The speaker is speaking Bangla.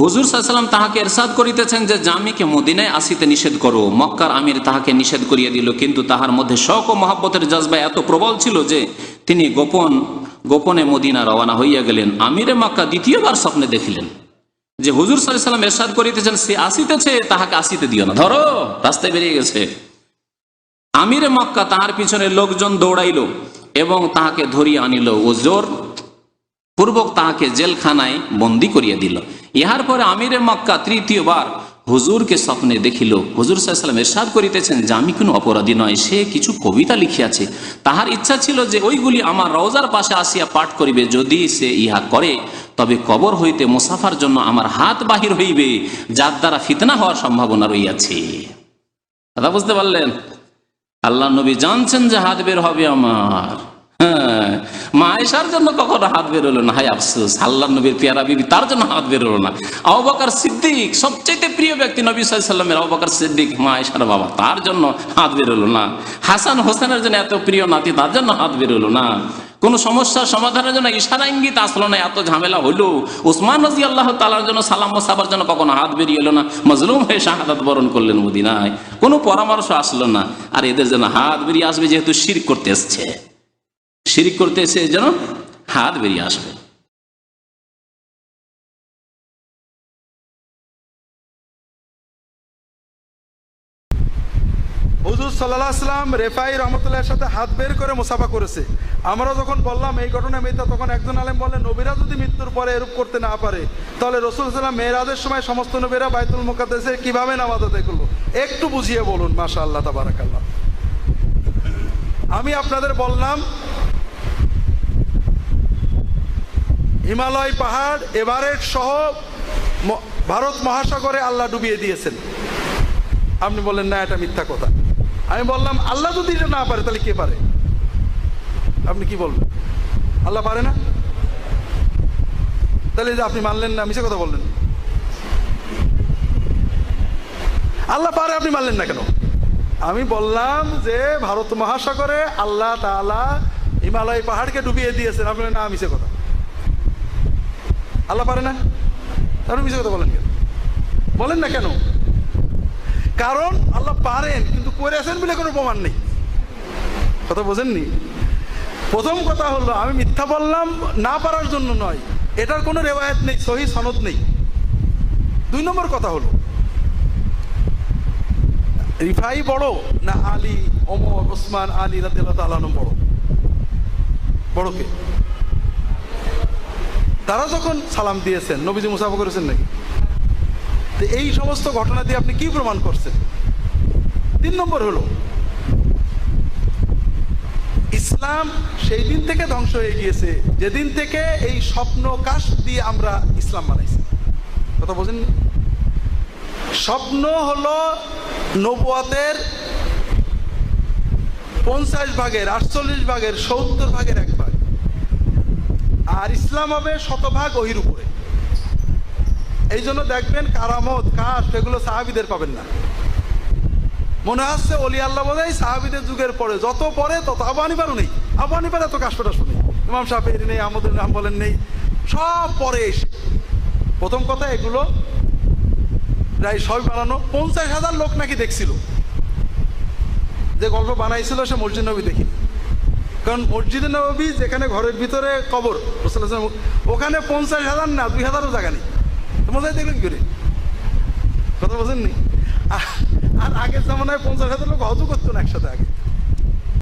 হুজুর সাল্লাম তাহাকে এরশাদ করিতেছেন যে জামিকে মদিনায় আসিতে নিষেধ করো। মক্কার আমির তাহাকে নিষেধ করিয়া দিল, কিন্তু তাহার মধ্যে শখ ও মহাব্বতের জজবা এত প্রবল ছিল যে, তিনি গোপন, গোপনে মদিনা রওনা হইয়া গেলেন। আমিরে মক্কা দ্বিতীয়বার স্বপ্নে দেখিলেন যে, হুজুর সাল্লাম এরশাদ করিতেছেন, সে আসিতেছে, তাহাকে আসিতে দিও না। ধরো, রাস্তায় বেরিয়ে গেছে। আমিরে মক্কা তাহার পিছনে লোকজন দৌড়াইল এবং তাহাকে ধরিয়া আনিল। ও জোর পূর্বক তাহাকে জেলখানায় বন্দি করিয়া দিল। ইহার পরে আমিরে মক্কা তৃতীয়বার হুজুরকে স্বপ্নে দেখিল। হুজুর সাল্লাম এরশাদ করিতেছেন যে, আমি কোনো অপরাধী নয়, সে কিছু কবিতা লিখিয়াছে। তাহার ইচ্ছা ছিল যে ওইগুলি আমার রওজার পাশে আসিয়া পাঠ করিবে। যদি সে ইহা করে, তবে কবর হইতে মুসাফার জন্য আমার হাত বাহির হইবে, যার দ্বারা ফিতনা হওয়ার সম্ভাবনা রইয়াছে কথা বুঝতে পারলেন? আল্লাহ নবী জানছেন যে হাত বের হবে আমার। মায়েশার জন্য কখনো হাত বের হলো না। হাই আফসোস, আল্লাহ নবীর পেয়ারা বিবি তার জন্য হাত বের হলো না। আবাকার সিদ্দিক সবচেয়ে প্রিয় ব্যক্তি নবী সাল্লামের আবাকার সিদ্দিক মায়েশার বাবা, তার জন্য হাত বের হলো না। হাসান হোসেনের জন্য এত প্রিয় নাতি, তার জন্য হাত বের হলো না। কোন সমস্যার সমাধানের জন্য ইশারা ইঙ্গিত আসলো না এত ঝামেলা হলো। উসমান রাজি আল্লাহ তালার জন্য সালাম সাবার জন্য কখনো হাত বেরিয়ে এলো না। মজলুম হয়ে শাহাদাত বরণ করলেন মদিনায়। কোনো পরামর্শ আসলো না। আর এদের জন্য হাত বেরিয়ে আসবে যেহেতু শির করতে এসছে। শিরিক করতে এসে যেন হাত বেরিয়ে আসবে। একজন আলেম বললেন, নবীরা যদি মৃত্যুর পরে এরূপ করতে না পারে, তাহলে সময় সমস্ত নবীরা বাইতুল একটু বুঝিয়ে বলুন মাশা আল্লাহ আমি আপনাদের বললাম হিমালয় পাহাড়, এভারেস্ট সহ ভারত মহাসাগরে আল্লাহ ডুবিয়ে দিয়েছেন। আপনি বললেন, না, এটা মিথ্যা কথা। আমি বললাম, আল্লাহ যদি এটা না পারে, তাহলে কে পারে? আপনি কি বলবেন? আল্লাহ পারে না? তাহলে যে আপনি মানলেন না মিশে কথা বললেন। আল্লাহ পারে, আপনি মানলেন না কেন? আমি বললাম যে, ভারত মহাসাগরে আল্লাহ তালা হিমালয় পাহাড়কে ডুবিয়ে দিয়েছেন। আপনি না মিশে কথা। আল্লাহ পারে না? আপনি মিশে কথা বলেন কেন? বলেন না কেন? কারণ আল্লাহ পারেন, কিন্তু করেছেন বলে কোনো প্রমাণ নেই। কথা বোঝেননি? প্রথম কথা হলো, আমি মিথ্যা বললাম না পারার জন্য নয়। এটার কোনো রেওয়ায়ত নেই, সহি সনদ নেই। দুই নম্বর কথা হলো, রিফাই বড় না আলী, ওমর, ওসমান, আলী তাআলা আনহু বড়? বড় কে? তারা যখন সালাম দিয়েছেন, নবীজি মুসাফা করেছেন নাকি? তো এই সমস্ত ঘটনা দিয়ে আপনি কি প্রমাণ করছেন? তিন নম্বর হলো, ইসলাম সেই দিন থেকে ধ্বংস হয়ে গিয়েছে, যেদিন থেকে এই স্বপ্ন কাশ দিয়ে আমরা ইসলাম বানাইছি। কথা বোঝেন স্বপ্ন হলো নবুয়াতের পঞ্চাশ ভাগের, আটচল্লিশ ভাগের, সত্তর ভাগের এক আর ইসলাম হবে শতভাগ ওহির উপরে। এই জন্য দেখবেন কারামত কাশ এগুলো সাহাবিদের পাবেন না। মনে হচ্ছে অলি আল্লাহ বোধহয় সাহাবিদের যুগের পরে, যত পরে তত আবু নেই। আবু হানিফার এত কাশ ফোটা শুনি ইমাম সাহেবের নেই আমাদের নাম বলেন নেই। সব পরে এসে। প্রথম কথা, এগুলো প্রায় সবই বানানো, পঞ্চাশ হাজার লোক নাকি দেখছিল। যে গল্প বানাইছিল সে মসজিদ নবী দেখি কারণ মসজিদে নবী যেখানে ঘরের ভিতরে কবর ওখানে পঞ্চাশ হাজার না, দুই হাজারও জায়গা নেই। মজাই দেখলেন কি করে? কথা বলছেন নি? আর আগের জামানায় পঞ্চাশ হাজার লোক হজও করতো না একসাথে আগে।